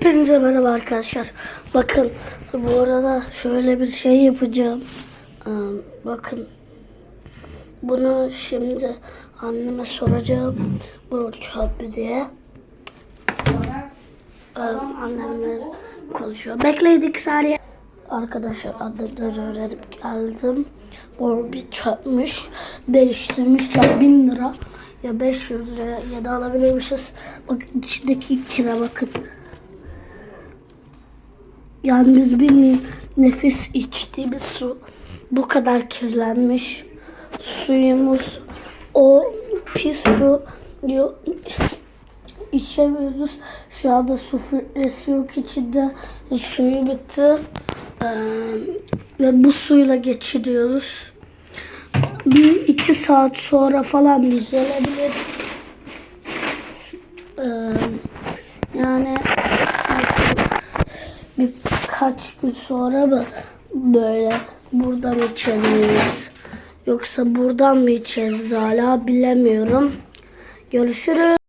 Hepinize merhaba arkadaşlar. Bakın bu arada şöyle bir şey yapacağım. Bakın bunu şimdi anneme soracağım. Bu çöp diye. Ee, annemle konuşuyor. Bekledik saniye. Arkadaşlar adımları öğrenip geldim. Bu bir çöpmüş. Değiştirmişler 1000 lira. Ya 500 lira ya da alabilirmişiz. Bakın içindeki kira bakın. Biz bir nefis içtiğimiz su bu kadar kirlenmiş. Suyumuz o pis su yo- içemiyoruz. Şu anda su filtresi yok içinde. Suyu bitti. Ee, ve bu suyla geçiriyoruz. Bir iki saat sonra falan düzelebilir. Birkaç gün sonra mı böyle buradan içeriz? Yoksa buradan mı içeriz hala bilemiyorum. Görüşürüz.